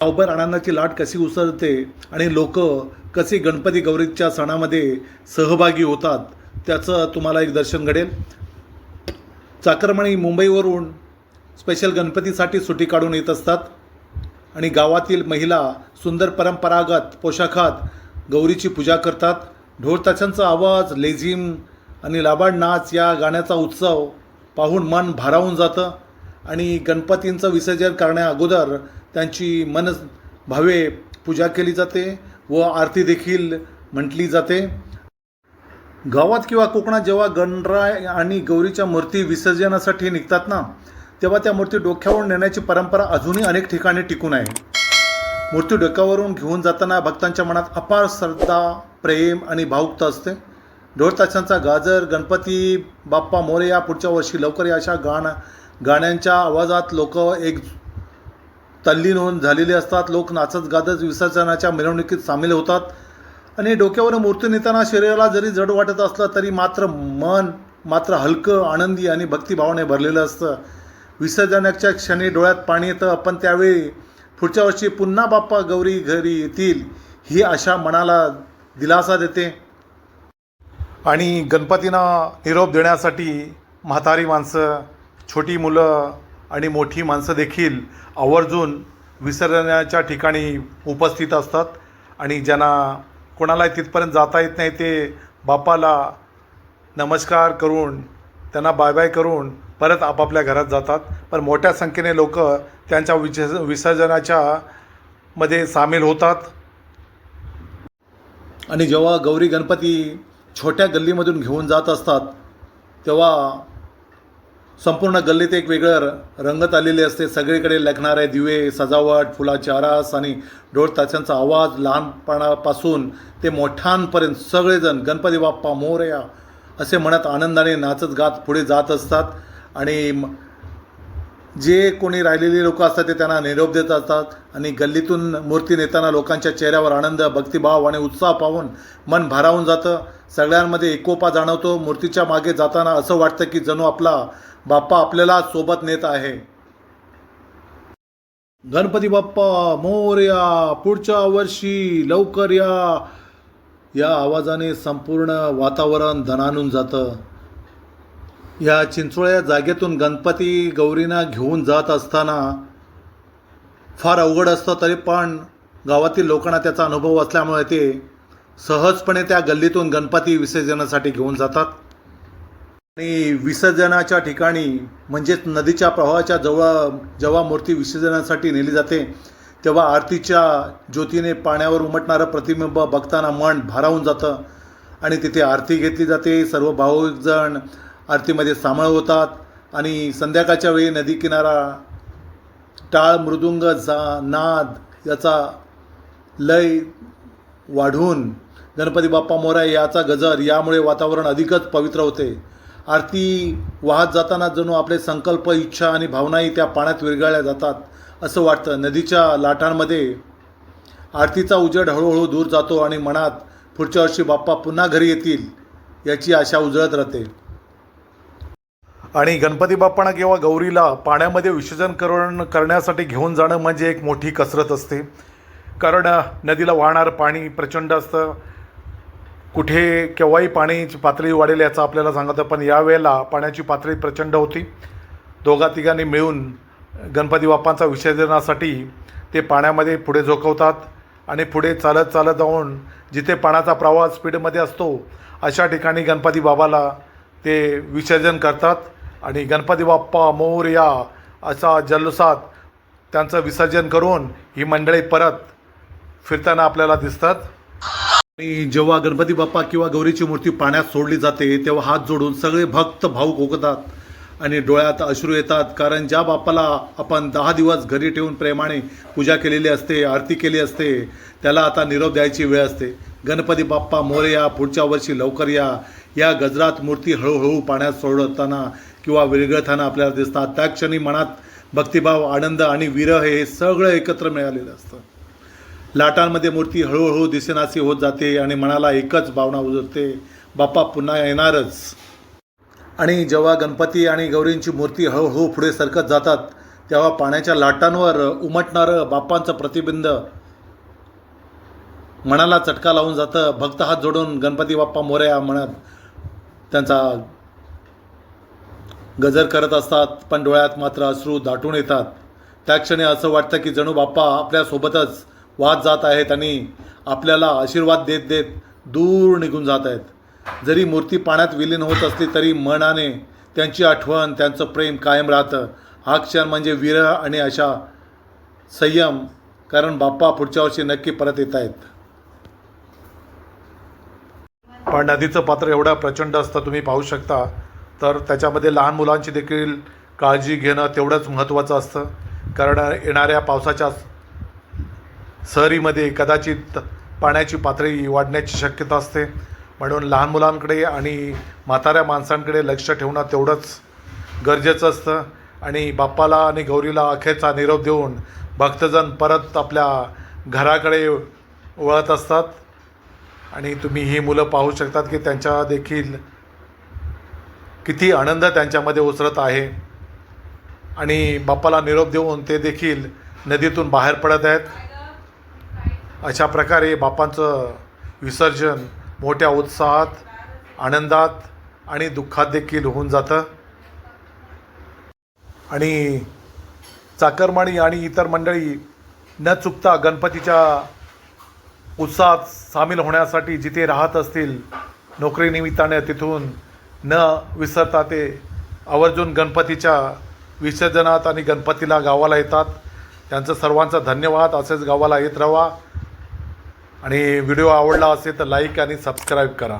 गावभर आनंदाची लाट कशी उसळते आणि लोक कसे गणपती गौरीच्या सणामध्ये सहभागी होतात त्याचं तुम्हाला एक दर्शन घडेल. चाकरमणी मुंबईवरून स्पेशल गणपतीसाठी सुटी काढून येत असतात आणि गावातील महिला सुंदर परंपरागत पोशाखात गौरीची पूजा करतात. ढोलताशांचा आवाज लेझिम आणि लाबाड नाच या गाण्याचा उत्सव पाहून मन भारावून जातं. आणि गणपतींचं विसर्जन करण्या अगोदर त्यांची मन भावे पूजा केली जाते व आरती देखील म्हटली जाते. गावात किंवा कोकणात जेव्हा गणराय आणि गौरीच्या मूर्ती विसर्जनासाठी निघतात ना तेव्हा त्या मूर्ती डोक्यावरून नेण्याची परंपरा अजूनही अनेक ठिकाणी टिकून आहे. मूर्ती डोक्यावरून घेऊन जाताना भक्तांच्या मनात अपार श्रद्धा प्रेम आणि भावुकता असते. ढोळताशांचा गाजर गणपती बाप्पा मोरे या पुढच्या वर्षी लवकर या अशा गाणं गाण्यांच्या आवाजात लोक एक तल्लीन होऊन झालेले असतात. लोक नाचत गाजत विसर्जनाच्या मिरवणुकीत सामील होतात. आणि डोक्यावर मूर्ती नेताना शरीराला जरी जड वाटत असलं तरी मात्र मन मात्र हलकं आनंदी आणि भक्तिभावाने भरलेलं असतं. विसर्जनाच्या क्षणी डोळ्यात पाणी येतं. पण त्यावेळी पुढच्या वर्षी पुन्हा बाप्पा गौरी घरी येतील ही आशा मनाला दिलासा देते. आणि गणपतींना निरोप देण्यासाठी म्हातारी माणसं छोटी मुलं आणि मोठी माणसं देखील आवर्जून विसर्जनाच्या ठिकाणी उपस्थित असतात. आणि ज्यांना कोणालाही तिथपर्यंत जाता येत नाही ते बापाला नमस्कार करून त्यांना बाय बाय करून परत आपापल्या घरात जातात. पण मोठ्या संख्येने लोक त्यांच्या विच विसर्जनाच्या मध्ये सामील होतात. आणि जेव्हा गौरी गणपती छोट्या गल्लीमधून घेऊन जात असतात तेव्हा संपूर्ण गल्लीत एक वेगळं रंगत आलेली असते. सगळीकडे लेखणारे दिवे सजावट फुलाची आरास आणि ढोलताशांचा आवाज. लहानपणापासून ते मोठ्यांपर्यंत सगळेजण गणपती बाप्पा मोरया असे म्हणत आनंदाने नाचत गात पुढे जात असतात. आणि जे कोणी राहिलेली लोक असतात ते त्यांना निरोप देत असतात आणि गल्लीतून मूर्ती नेताना लोकांच्या चेहऱ्यावर आनंद भक्तिभाव आणि उत्साह पाहून मन भारावून जातं. सगळ्यांमध्ये एकोपा जाणवतो. मूर्तीच्या मागे जाताना असं वाटतं की जणू आपला बाप्पा आपल्याला सोबत नेत आहे. गणपती बाप्पा मोरया पुढच्या वर्षी लवकर या. या आवाजाने संपूर्ण वातावरण धनानून जातं. या चिंचोळ्या जागेतून गणपती गौरींना घेऊन जात असताना फार अवघड असतं तरी पण गावातील लोकांना त्याचा अनुभव असल्यामुळे ते सहजपणे त्या गल्लीतून गणपती विसर्जनासाठी घेऊन जातात. आणि विसर्जनाच्या ठिकाणी म्हणजेच नदीच्या प्रवाहाच्या जवळ जेव्हा मूर्ती विसर्जनासाठी नेली जाते तेव्हा आरतीच्या ज्योतीने पाण्यावर उमटणारं प्रतिबिंब बघताना मन भारावून जातं. आणि तिथे आरती घेतली जाते. सर्व भाऊजण आरतीमध्ये सामळ होतात. आणि संध्याकाळच्या वेळी नदी किनारा टाळ मृदुंग जा नाद याचा लय वाढून गणपती बाप्पा मोरा याचा गजर यामुळे वातावरण अधिकच पवित्र होते. आरती वाहत जाताना जणू आपले संकल्प इच्छा आणि भावनाही त्या पाण्यात विरघळल्या जातात असं वाटतं. नदीच्या लाटांमध्ये आरतीचा उजेड हळूहळू दूर जातो आणि मनात पुढच्या वर्षी बाप्पा पुन्हा घरी येतील याची आशा उजळत राहते. आणि गणपती बाप्पांना किंवा गौरीला पाण्यामध्ये विसर्जन करून करण्यासाठी घेऊन जाणं म्हणजे एक मोठी कसरत असते. कारण नदीला वाहणारं पाणी प्रचंड असतं. कुठे केव्हाही पाण्याची पातळी वाढेल याचं आपल्याला सांगतं पण यावेळेला पाण्याची पातळी प्रचंड होती. दोघा तिघांनी मिळून गणपती बाप्पांचा विसर्जनासाठी ते पाण्यामध्ये पुढे झोकवतात आणि पुढे चालत चालत जाऊन जिथे पाण्याचा प्रवाह स्पीडमध्ये असतो अशा ठिकाणी गणपती बाबाला ते विसर्जन करतात. आणि गणपती बाप्पा मोरया असा जल्लोषात त्यांचं विसर्जन करून ही मंडळी परत फिरताना आपल्याला दिसतात. आणि जेव्हा गणपती बाप्पा किंवा गौरीची मूर्ती पाण्यात सोडली जाते तेव्हा हात जोडून सगळे भक्त भाऊक होतात आणि डोळ्यात अश्रू येतात. कारण ज्या बाप्पाला आपण दहा दिवस घरी ठेवून प्रेमाने पूजा केलेली असते आरती केली असते त्याला आता निरोप द्यायची वेळ असते. गणपती बाप्पा मोरया पुढच्या वर्षी लवकर या. या गजरात मूर्ती हळूहळू पाण्यात सोडताना किंवा विरघळताना आपल्याला दिसतात. त्या क्षणी मनात भक्तिभाव आनंद आणि विरह हे सगळं एकत्र मिळालेलं असतं. लाटांमध्ये मूर्ती हळूहळू दिसेनासी होत जाते आणि मनाला एकच भावना उजळते. बाप्पा पुन्हा येणारच. आणि जेव्हा गणपती आणि गौरींची मूर्ती हळूहळू पुढे सरकत जातात तेव्हा पाण्याच्या लाटांवर उमटणारं बाप्पांचं प्रतिबिंब मनाला चटका लावून जातं. भक्त हात जोडून गणपती बाप्पा मोरया म्हणत त्यांचा गजर करत असतात पण डोळ्यात मात्र अश्रू दाटून येतात. त्या क्षणी असं वाटतं की जणू बाप्पा आपल्यासोबतच वाद जात आहेत आणि आपल्याला आशीर्वाद देत देत दूर निघून जात आहेत. जरी मूर्ती पाण्यात विलीन होत असली तरी मनाने त्यांची आठवण त्यांचं प्रेम कायम राहतं. हा क्षण म्हणजे विरह आणि अशा संयम कारण बाप्पा पुढच्या वर्षी नक्की परत येत आहेत. पण नदीचं पात्र एवढं प्रचंड असतं तुम्ही पाहू शकता. तर त्याच्यामध्ये लहान मुलांची देखील काळजी घेणं तेवढंच महत्त्वाचं असतं. कारण येणाऱ्या पावसाच्या सहरीमध्ये कदाचित पाण्याची पातळी वाढण्याची शक्यता असते. म्हणून लहान मुलांकडे आणि म्हाताऱ्या माणसांकडे लक्ष ठेवणं तेवढंच गरजेचं असतं. आणि बाप्पाला आणि गौरीला अखेरचा निरोप देऊन भक्तजन परत आपल्या घराकडे वळत असतात. आणि तुम्ही ही मुलं पाहू शकतात की त्यांच्या देखील किती आनंद त्यांच्यामध्ये उसरत आहे. आणि बाप्पाला निरोप देऊन ते देखील नदीतून बाहेर पडत आहेत. अशा प्रकारे बाप्पांचं विसर्जन मोठ्या उत्साहात आनंदात आणि दुःखात देखील होऊन जातं. आणि चाकरमाणी आणि इतर मंडळी न चुकता गणपतीच्या उत्साहात सामील होण्यासाठी जिथे राहत असतील नोकरीनिमित्ताने तिथून न विसरता ते आवर्जून गणपतीच्या विसर्जनात आणि गणपतीला गावाला येतात. त्यांचं सर्वांचा धन्यवाद. असेच गावाला येत राहा. आणि व्हिडिओ आवडला असेल तर लाईक आणि सबस्क्राईब करा.